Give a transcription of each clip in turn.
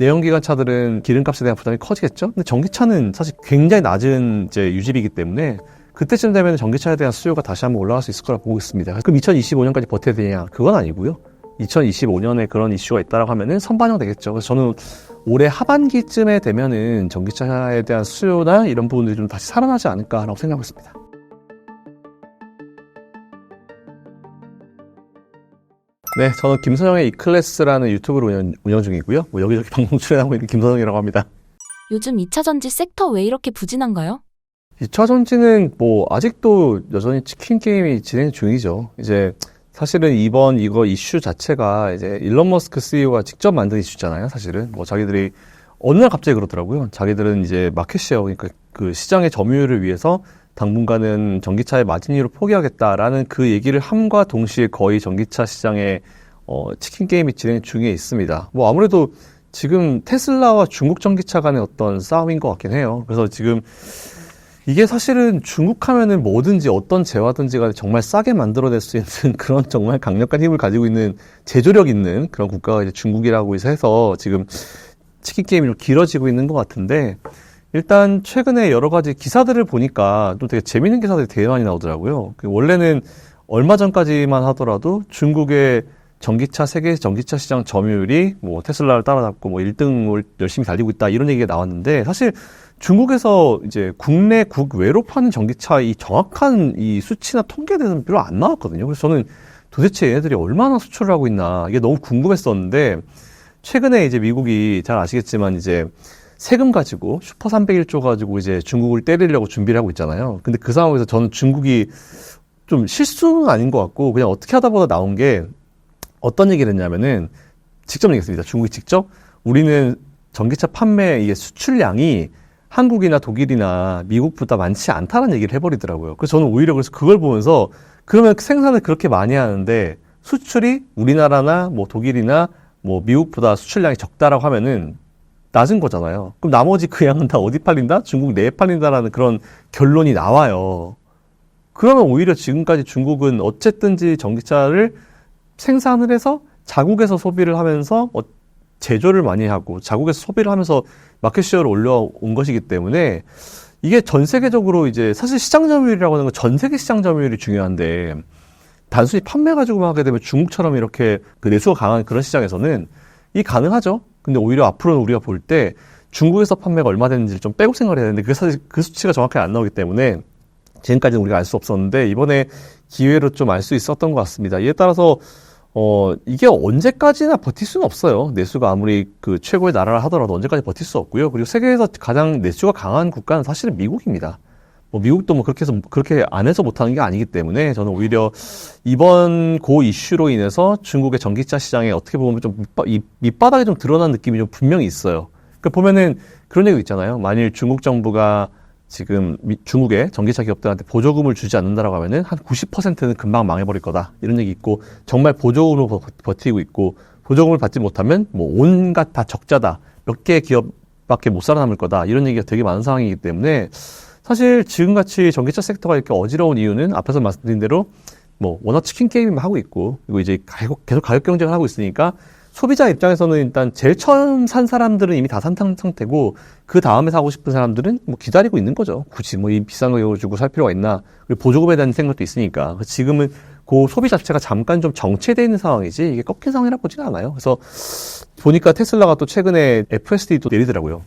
내연기관 차들은 기름값에 대한 부담이 커지겠죠. 근데 전기차는 사실 굉장히 낮은 이제 유지비이기 때문에 그때쯤 되면 전기차에 대한 수요가 다시 한번 올라갈 수 있을 거라 보고 있습니다. 그럼 2025년까지 버텨야 되냐? 그건 아니고요. 2025년에 그런 이슈가 있다라고 하면은 선반영 되겠죠. 그래서 저는 올해 하반기쯤에 되면은 전기차에 대한 수요나 이런 부분들이 좀 다시 살아나지 않을까라고 생각하고 있습니다. 네, 저는 김선영의 이클래스라는 유튜브를 운영, 운영 중이고요. 뭐 여기저기 방송 출연하고 있는 김선영이라고 합니다. 요즘 2차 전지 섹터 왜 이렇게 부진한가요? 2차 전지는 뭐 아직도 여전히 치킨 게임이 진행 중이죠. 이제 사실은 이번 이거 이슈 자체가 이제 일론 머스크 CEO가 직접 만든 이슈잖아요. 사실은 뭐 자기들이 어느 날 갑자기 그러더라고요. 자기들은 이제 마켓 쉐어 그러니까 그 시장의 점유율을 위해서 당분간은 전기차의 마진율을 포기하겠다라는 그 얘기를 함과 동시에 거의 전기차 시장에 어, 치킨 게임이 진행 중에 있습니다. 뭐 아무래도 지금 테슬라와 중국 전기차 간의 어떤 싸움인 것 같긴 해요. 그래서 지금 이게 사실은 중국 하면은 뭐든지 어떤 재화든지 간에 정말 싸게 만들어낼 수 있는 그런 정말 강력한 힘을 가지고 있는 제조력 있는 그런 국가가 이제 중국이라고 해서 지금 치킨 게임이 좀 길어지고 있는 것 같은데 일단 최근에 여러 가지 기사들을 보니까 또 되게 재밌는 기사들이 되게 많이 나오더라고요. 그 원래는 얼마 전까지만 하더라도 중국의 전기차 세계 전기차 시장 점유율이 뭐 테슬라를 따라잡고 뭐 1등을 열심히 달리고 있다 이런 얘기가 나왔는데 사실 중국에서 이제 국내 국외로 파는 전기차 이 정확한 이 수치나 통계들은 별로 안 나왔거든요. 그래서 저는 도대체 얘네들이 얼마나 수출을 하고 있나 이게 너무 궁금했었는데 최근에 이제 미국이 잘 아시겠지만 이제 세금 가지고 슈퍼 301조 가지고 이제 중국을 때리려고 준비를 하고 있잖아요. 근데 그 상황에서 저는 중국이 좀 실수는 아닌 것 같고 그냥 어떻게 하다 보다 나온 게 어떤 얘기를 했냐면은 직접 얘기했습니다. 중국이 직접 우리는 전기차 판매 이게 수출량이 한국이나 독일이나 미국보다 많지 않다는 얘기를 해버리더라고요. 그래서 저는 오히려 그래서 그걸 보면서 그러면 생산을 그렇게 많이 하는데 수출이 우리나라나 뭐 독일이나 뭐 미국보다 수출량이 적다라고 하면은 낮은 거잖아요. 그럼 나머지 그 양은 다 어디 팔린다? 중국 내에 팔린다라는 그런 결론이 나와요. 그러면 오히려 지금까지 중국은 어쨌든지 전기차를 생산을 해서 자국에서 소비를 하면서 어, 제조를 많이 하고 자국에서 소비를 하면서 마켓시어를 올려온 것이기 때문에 이게 전 세계적으로 이제 사실 시장 점유율이라고 하는 건 전 세계 시장 점유율이 중요한데 단순히 판매 가지고만 하게 되면 중국처럼 이렇게 그 내수가 강한 그런 시장에서는 이 가능하죠. 근데 오히려 앞으로는 우리가 볼 때 중국에서 판매가 얼마 되는지를 좀 빼고 생각을 해야 되는데 그 사실 그 수치가 정확하게 안 나오기 때문에 지금까지는 우리가 알 수 없었는데 이번에 기회로 좀 알 수 있었던 것 같습니다. 이에 따라서 어 이게 언제까지나 버틸 수는 없어요. 내수가 아무리 그 최고의 나라라 하더라도 언제까지 버틸 수 없고요. 그리고 세계에서 가장 내수가 강한 국가는 사실은 미국입니다. 뭐 미국도 뭐 그렇게 해서 그렇게 안 해서 못하는 게 아니기 때문에 저는 오히려 이번 고 이슈로 인해서 중국의 전기차 시장에 어떻게 보면 좀 밑바, 닥에좀 드러난 느낌이 좀 분명히 있어요. 그 보면은 그런 얘기 있잖아요. 만일 중국 정부가 지금 중국의 전기차 기업들한테 보조금을 주지 않는다라고 하면은 한 90%는 금방 망해버릴 거다. 이런 얘기 있고 정말 보조금으로 버티고 있고 보조금을 받지 못하면 뭐 온갖 다 적자다. 몇 개 기업밖에 못 살아남을 거다. 이런 얘기가 되게 많은 상황이기 때문에 사실 지금같이 전기차 섹터가 이렇게 어지러운 이유는 앞에서 말씀드린 대로 뭐 워낙 치킨 게임만 하고 있고 그리고 이제 계속 가격 경쟁을 하고 있으니까 소비자 입장에서는 일단 제일 처음 산 사람들은 이미 다 산 상태고 그 다음에 사고 싶은 사람들은 뭐 기다리고 있는 거죠. 굳이 뭐 이 비싼 거 주고 살 필요가 있나? 그리고 보조금에 대한 생각도 있으니까 지금은 그 소비 자체가 잠깐 좀 정체되어 있는 상황이지 이게 꺾인 상황이라 보지는 않아요. 그래서 보니까 테슬라가 또 최근에 FSD도 내리더라고요.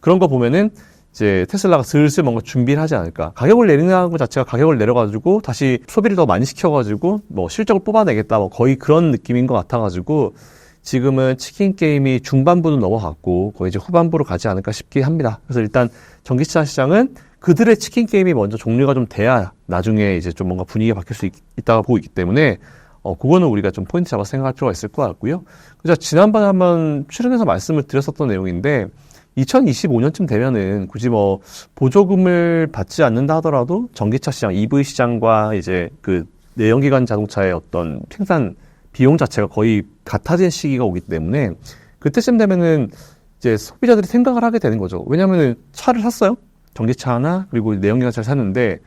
그런 거 보면은 이제 테슬라가 슬슬 뭔가 준비를 하지 않을까. 가격을 내리는 것 자체가 가격을 내려가지고 다시 소비를 더 많이 시켜가지고 뭐 실적을 뽑아내겠다. 뭐 거의 그런 느낌인 것 같아가지고 지금은 치킨 게임이 중반부는 넘어갔고 거의 이제 후반부로 가지 않을까 싶긴 합니다. 그래서 일단 전기차 시장은 그들의 치킨 게임이 먼저 종료가 좀 돼야 나중에 이제 좀 뭔가 분위기가 바뀔 수 있, 다고 보고 있기 때문에 어, 그거는 우리가 좀 포인트 잡아 생각할 필요가 있을 것 같고요. 그래서 지난번에 한번 출연해서 말씀을 드렸었던 내용인데 2025년쯤 되면은 굳이 뭐 보조금을 받지 않는다 하더라도 전기차 시장, EV 시장과 이제 그 내연기관 자동차의 어떤 생산 비용 자체가 거의 같아진 시기가 오기 때문에 그때쯤 되면은 이제 소비자들이 생각을 하게 되는 거죠. 왜냐면은 차를 샀어요. 전기차 하나 그리고 내연기관 차를 샀는데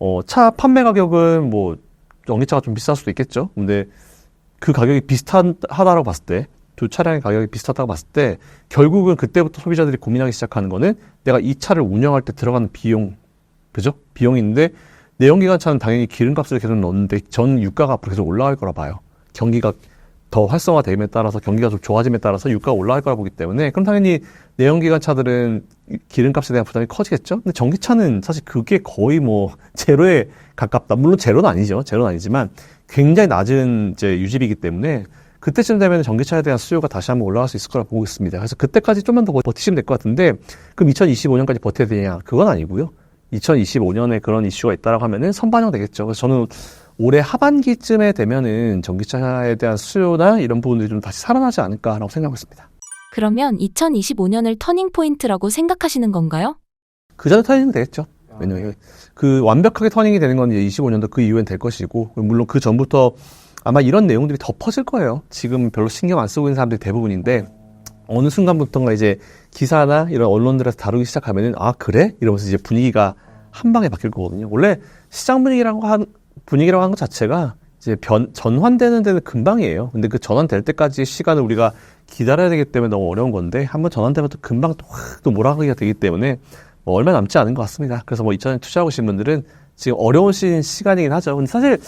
어, 차 판매 가격은 뭐 전기차가 좀 비쌀 수도 있겠죠. 근데 그 가격이 비슷하다라고 봤을 때 두 차량의 가격이 비슷하다고 봤을 때 결국은 그때부터 소비자들이 고민하기 시작하는 거는 내가 이 차를 운영할 때 들어가는 비용, 그죠? 비용인데 내연기관 차는 당연히 기름값을 계속 넣는데 전 유가가 앞으로 계속 올라갈 거라 봐요. 경기가 더 활성화됨에 따라서 경기가 좀 좋아짐에 따라서 유가가 올라갈 거라 보기 때문에 그럼 당연히 내연기관 차들은 기름값에 대한 부담이 커지겠죠. 근데 전기차는 사실 그게 거의 뭐 제로에 가깝다. 물론 제로는 아니죠. 제로는 아니지만 굉장히 낮은 이제 유지비이기 때문에 그때쯤 되면 전기차에 대한 수요가 다시 한번 올라갈 수 있을 거라 보고 있습니다. 그래서 그때까지 좀만 더 버티시면 될 것 같은데 그럼 2025년까지 버텨야 되냐? 그건 아니고요. 2025년에 그런 이슈가 있다라고 하면은 선반영 되겠죠. 그래서 저는 올해 하반기쯤에 되면은 전기차에 대한 수요나 이런 부분들이 좀 다시 살아나지 않을까라고 생각하고 있습니다. 그러면 2025년을 터닝 포인트라고 생각하시는 건가요? 그 전에 터닝이 되겠죠. 왜냐면 그 완벽하게 터닝이 되는 건 이제 25년도 그 이후엔 될 것이고 물론 그 전부터 아마 이런 내용들이 더 퍼질 거예요. 지금 별로 신경 안 쓰고 있는 사람들이 대부분인데 어느 순간부터가 이제 기사나 이런 언론들에서 다루기 시작하면은 아 그래 이러면서 이제 분위기가 한 방에 바뀔 거거든요. 원래 시장 분위기라고 한 분위기라고 하는 것 자체가 이제 변 전환되는 데는 금방이에요. 근데 그 전환될 때까지 시간을 우리가 기다려야 되기 때문에 너무 어려운 건데 한번 전환되면 또 금방 또 확 또 몰아가기가 되기 때문에 뭐 얼마 남지 않은 것 같습니다. 그래서 뭐 2차전지 투자하고 계신 분들은 지금 어려우신 시간이긴 하죠. 근데 사실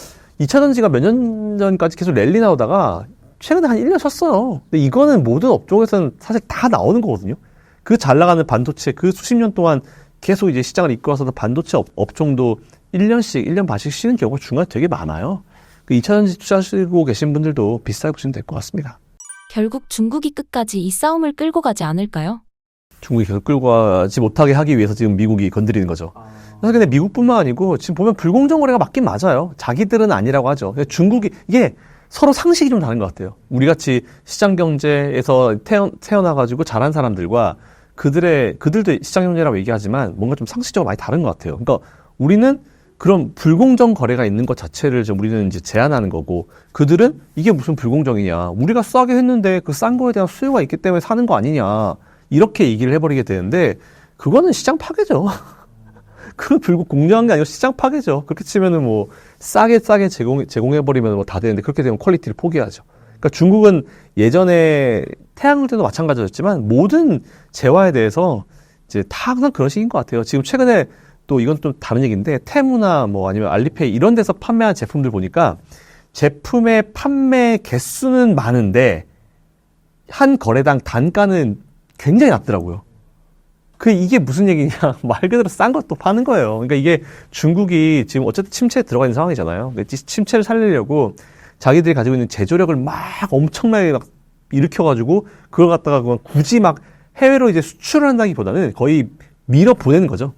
2차 전지가 몇 년 전까지 계속 랠리 나오다가 최근에 한 1년 쉬었어요. 근데 이거는 모든 업종에서는 사실 다 나오는 거거든요. 그 잘 나가는 반도체 그 수십 년 동안 계속 이제 시장을 이끌어서는 반도체 업, 업종도 1년씩, 1년 반씩 쉬는 경우가 중간에 되게 많아요. 그 2차 전지 투자하시고 계신 분들도 비슷하게 보시면 될 것 같습니다. 결국 중국이 끝까지 이 싸움을 끌고 가지 않을까요? 중국이 계속 끌고 가지 못하게 하기 위해서 지금 미국이 건드리는 거죠. 사실 근데 미국뿐만 아니고 지금 보면 불공정 거래가 맞긴 맞아요. 자기들은 아니라고 하죠. 중국이 이게 서로 상식이 좀 다른 것 같아요. 우리 같이 시장 경제에서 태어, 태어 나가지고 자란 사람들과 그들의 그들도 시장 경제라고 얘기하지만 뭔가 좀 상식적으로 많이 다른 것 같아요. 그러니까 우리는 그런 불공정 거래가 있는 것 자체를 좀 우리는 이제 제한하는 거고 그들은 이게 무슨 불공정이냐 우리가 싸게 했는데 그 싼 거에 대한 수요가 있기 때문에 사는 거 아니냐 이렇게 얘기를 해버리게 되는데 그거는 시장 파괴죠. 그 불국 공정한 게 아니고 시장 파괴죠. 그렇게 치면은 뭐 싸게 싸게 제공 제공해버리면 뭐 다 되는데 그렇게 되면 퀄리티를 포기하죠. 그러니까 중국은 예전에 태양을 때도 마찬가지였지만 모든 재화에 대해서 이제 다 항상 그런 식인 것 같아요. 지금 최근에 또 이건 좀 다른 얘기인데 테무나 뭐 아니면 알리페이 이런 데서 판매한 제품들 보니까 제품의 판매 개수는 많은데 한 거래당 단가는 굉장히 낮더라고요. 그 이게 무슨 얘기냐 말 그대로 싼 것도 파는 거예요. 그러니까 이게 중국이 지금 어쨌든 침체에 들어가 있는 상황이잖아요. 침체를 살리려고 자기들이 가지고 있는 제조력을 막 엄청나게 막 일으켜가지고 그걸 갖다가 그냥 굳이 막 해외로 이제 수출을 한다기보다는 거의 밀어 보내는 거죠.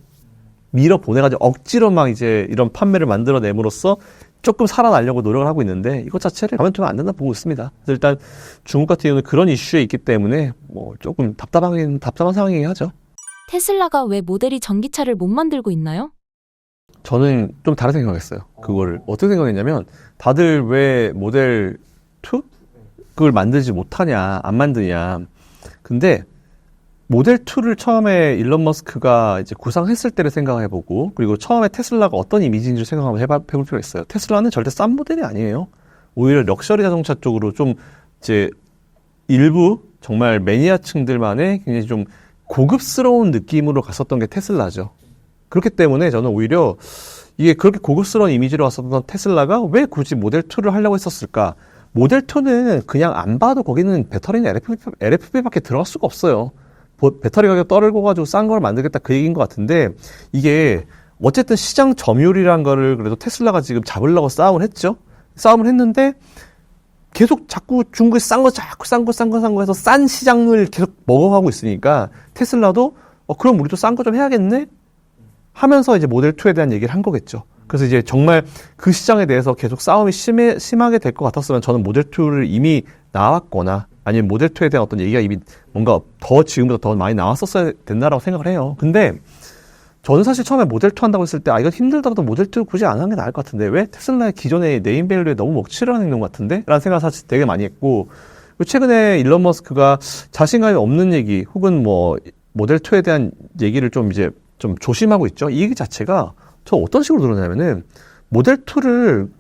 밀어 보내가지고 억지로 막 이제 이런 판매를 만들어냄으로써 조금 살아나려고 노력을 하고 있는데 이것 자체를 가만두면 안 된다 보고 있습니다. 그래서 일단 중국 같은 경우는 그런 이슈에 있기 때문에 뭐 조금 답답하긴 답답한 상황이긴 하죠. 테슬라가 왜 모델이 전기차를 못 만들고 있나요? 저는 좀 다른 생각했어요. 그거를 어떻게 생각했냐면 다들 왜 모델 2 그걸 만들지 못하냐 안 만드냐. 근데 모델 2를 처음에 일론 머스크가 이제 구상했을 때를 생각해보고 그리고 처음에 테슬라가 어떤 이미지인지 생각하면 해봐, 해볼 필요가 있어요. 테슬라는 절대 싼 모델이 아니에요. 오히려 럭셔리 자동차 쪽으로 좀 이제 일부 정말 매니아층들만의 굉장히 좀 고급스러운 느낌으로 갔었던 게 테슬라죠. 그렇기 때문에 저는 오히려 이게 그렇게 고급스러운 이미지로 왔었던 테슬라가 왜 굳이 모델 2를 하려고 했었을까? 모델 2는 그냥 안 봐도 거기는 배터리는 LFP, LFP밖에 들어갈 수가 없어요. 보- 배터리 가격 떨고 가지고 싼 걸 만들겠다 그 얘기인 것 같은데 이게 어쨌든 시장 점유율이란 거를 그래도 테슬라가 지금 잡으려고 싸움을 했죠. 싸움을 했는데 계속 자꾸 중국에 싼 거 자꾸 싼 거 싼 거 싼 거 해서 싼 시장을 계속 먹어가고 있으니까 테슬라도 어 그럼 우리도 싼 거 좀 해야겠네 하면서 이제 모델 2에 대한 얘기를 한 거겠죠. 그래서 이제 정말 그 시장에 대해서 계속 싸움이 심해, 심하게 될 것 같았으면 저는 모델 2를 이미 나왔거나 아니면 모델 2에 대한 어떤 얘기가 이미 뭔가 더 지금보다 더 많이 나왔었어야 된다라고 생각을 해요. 근데 저는 사실 처음에 모델 2 한다고 했을 때 아 이건 힘들더라도 모델 2 굳이 안 하는 게 나을 것 같은데 왜 테슬라의 기존의 네임밸류에 너무 먹칠을 하는 것 같은데? 라는 생각을 사실 되게 많이 했고 최근에 일론 머스크가 자신감이 없는 얘기 혹은 뭐 모델 2에 대한 얘기를 좀 이제 좀 조심하고 있죠. 이 얘기 자체가 저 어떤 식으로 들었냐면은 모델 2를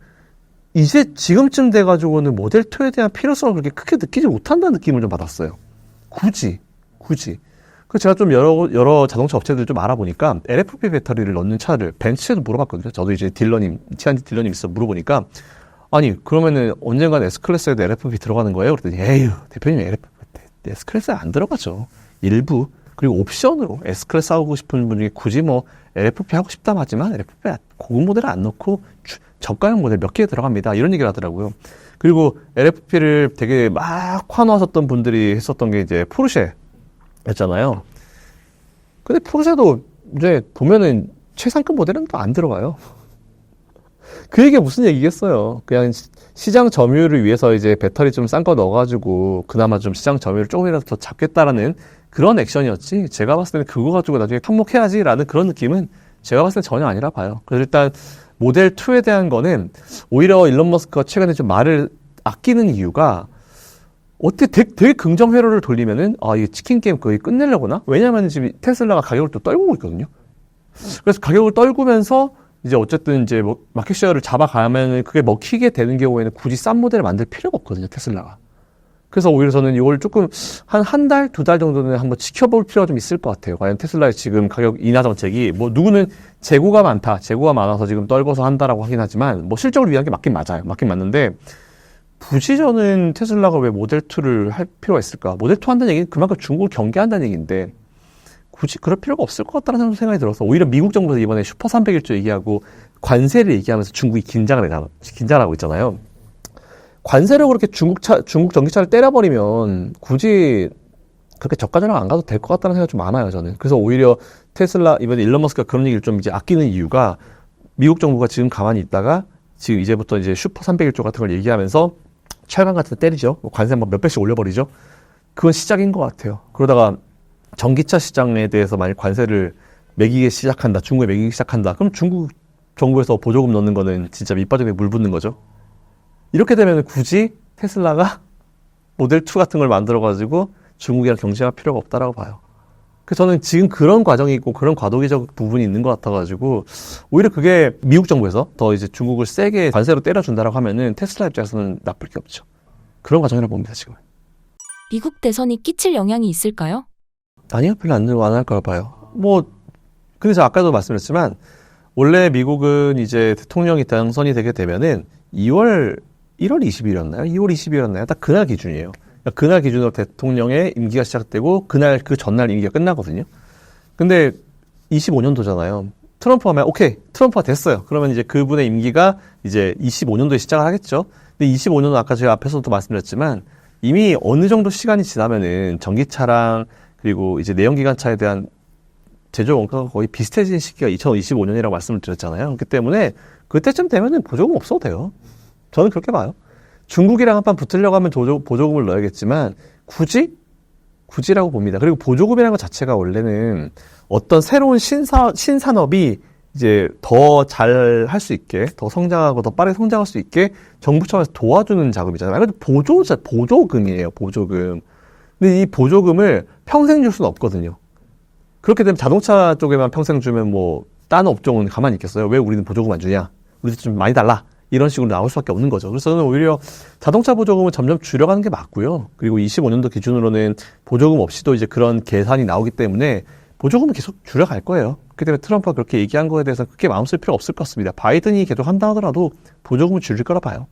이제 지금쯤 돼가지고는 모델 2에 대한 필요성을 그렇게 크게 느끼지 못한다는 느낌을 좀 받았어요. 굳이, 굳이. 그 제가 좀 여러 여러 자동차 업체들 좀 알아보니까 LFP 배터리를 넣는 차를 벤츠에도 물어봤거든요. 저도 이제 딜러님, 티안디 딜러님 있어 물어보니까 아니 그러면은 언젠간 S 클래스에도 LFP 들어가는 거예요? 그랬더니 에휴 대표님 LFP S 클래스에 안 들어가죠. 일부 그리고 옵션으로 S 클래스 하고 싶은 분 중에 굳이 뭐 LFP 하고 싶다 하지만 LFP 고급 모델을 안 넣고 주- 저가형 모델 몇 개 들어갑니다. 이런 얘기를 하더라고요. 그리고 LFP를 되게 막 화놓았었던 분들이 했었던 게 이제 포르쉐였잖아요. 근데 포르쉐도 이제 보면은 최상급 모델은 또 안 들어가요. 그 얘기가 무슨 얘기겠어요. 그냥 시- 시장 점유율을 위해서 이제 배터리 좀 싼 거 넣어가지고 그나마 좀 시장 점유율 조금이라도 더 잡겠다라는 그런 액션이었지. 제가 봤을 때는 그거 가지고 나중에 한몫해야지라는 그런 느낌은 제가 봤을 때 전혀 아니라 봐요. 그래서 일단 모델 2에 대한 거는 오히려 일론 머스크가 최근에 좀 말을 아끼는 이유가 어떻게 되게, 되게 긍정 회로를 돌리면은 아 이게 치킨 게임 거의 끝내려구나. 왜냐하면 지금 테슬라가 가격을 또 떨구고 있거든요. 그래서 가격을 떨구면서 이제 어쨌든 이제 뭐 마켓 쉐어를 잡아가면은 그게 먹히게 되는 경우에는 굳이 싼 모델을 만들 필요가 없거든요 테슬라가. 그래서 오히려 저는 이걸 조금 한 한 달, 두 달 정도는 한번 지켜볼 필요가 좀 있을 것 같아요. 과연 테슬라의 지금 가격 인하 정책이 뭐 누구는 재고가 많다, 재고가 많아서 지금 떨궈서 한다라고 하긴 하지만 뭐 실적을 위한 게 맞긴 맞아요. 맞긴 맞는데 굳이 저는 테슬라가 왜 모델 2를 할 필요가 있을까? 모델 2 한다는 얘기는 그만큼 중국을 경계한다는 얘기인데 굳이 그럴 필요가 없을 것 같다는 생각이 들어서 오히려 미국 정부에서 이번에 슈퍼 300일조 얘기하고 관세를 얘기하면서 중국이 긴장을 해, 긴장하고 있잖아요. 관세로 그렇게 중국 차, 중국 전기차를 때려버리면 굳이 그렇게 저가전환 안 가도 될 것 같다는 생각이 좀 많아요, 저는. 그래서 오히려 테슬라, 이번에 일론 머스크가 그런 얘기를 좀 이제 아끼는 이유가 미국 정부가 지금 가만히 있다가 지금 이제부터 이제 슈퍼 300일조 같은 걸 얘기하면서 철강 같은 데 때리죠. 뭐 관세 뭐 몇백씩 올려버리죠. 그건 시작인 것 같아요. 그러다가 전기차 시장에 대해서 만약 관세를 매기기 시작한다, 중국에 매기기 시작한다, 그럼 중국 정부에서 보조금 넣는 거는 진짜 밑바닥에 물 붓는 거죠. 이렇게 되면 굳이 테슬라가 모델 2 같은 걸 만들어 가지고 중국이랑 경쟁할 필요가 없다라고 봐요. 그래서 저는 지금 그런 과정이 있고 그런 과도기적 부분이 있는 것 같아가지고 오히려 그게 미국 정부에서 더 이제 중국을 세게 관세로 때려준다라고 하면은 테슬라 입장에서는 나쁠 게 없죠. 그런 과정이라고 봅니다, 지금. 미국 대선이 끼칠 영향이 있을까요? 아니요, 별로 안, 안할 거라 봐요. 뭐, 근데 제가 아까도 말씀드렸지만, 원래 미국은 이제 대통령이 당선이 되게 되면은 2월, 1월 20일이었나요? 2월 20일이었나요? 딱 그날 기준이에요. 그러니까 그날 기준으로 대통령의 임기가 시작되고, 그날, 그 전날 임기가 끝나거든요. 근데 25년도잖아요. 트럼프 하면, 오케이, 트럼프가 됐어요. 그러면 이제 그분의 임기가 이제 25년도에 시작을 하겠죠. 근데 25년도 아까 제가 앞에서도 말씀드렸지만, 이미 어느 정도 시간이 지나면은 전기차랑 그리고 이제 내연기관차에 대한 제조 원가가 거의 비슷해진 시기가 2025년이라고 말씀을 드렸잖아요. 그렇기 때문에 그때쯤 되면은 보조금 없어도 돼요. 저는 그렇게 봐요. 중국이랑 한판 붙으려고 하면 보조, 보조금을 넣어야겠지만 굳이 굳이라고 봅니다. 그리고 보조금이라는 것 자체가 원래는 어떤 새로운 신사, 신산업이 이제 더 잘 할 수 있게, 더 성장하고 더 빠르게 성장할 수 있게 정부 차원에서 도와주는 자금이잖아요. 그래도 보조, 보조금이에요, 보조금. 근데 이 보조금을 평생 줄 수는 없거든요. 그렇게 되면 자동차 쪽에만 평생 주면 뭐, 다른 업종은 가만히 있겠어요? 왜 우리는 보조금 안 주냐? 우리도 좀 많이 달라. 이런 식으로 나올 수밖에 없는 거죠. 그래서 저는 오히려 자동차 보조금은 점점 줄여가는 게 맞고요. 그리고 25년도 기준으로는 보조금 없이도 이제 그런 계산이 나오기 때문에 보조금은 계속 줄여갈 거예요. 그렇기 때문에 트럼프가 그렇게 얘기한 거에 대해서 크게 마음 쓸 필요 없을 것 같습니다. 바이든이 계속 한다 하더라도 보조금은 줄일 거라 봐요.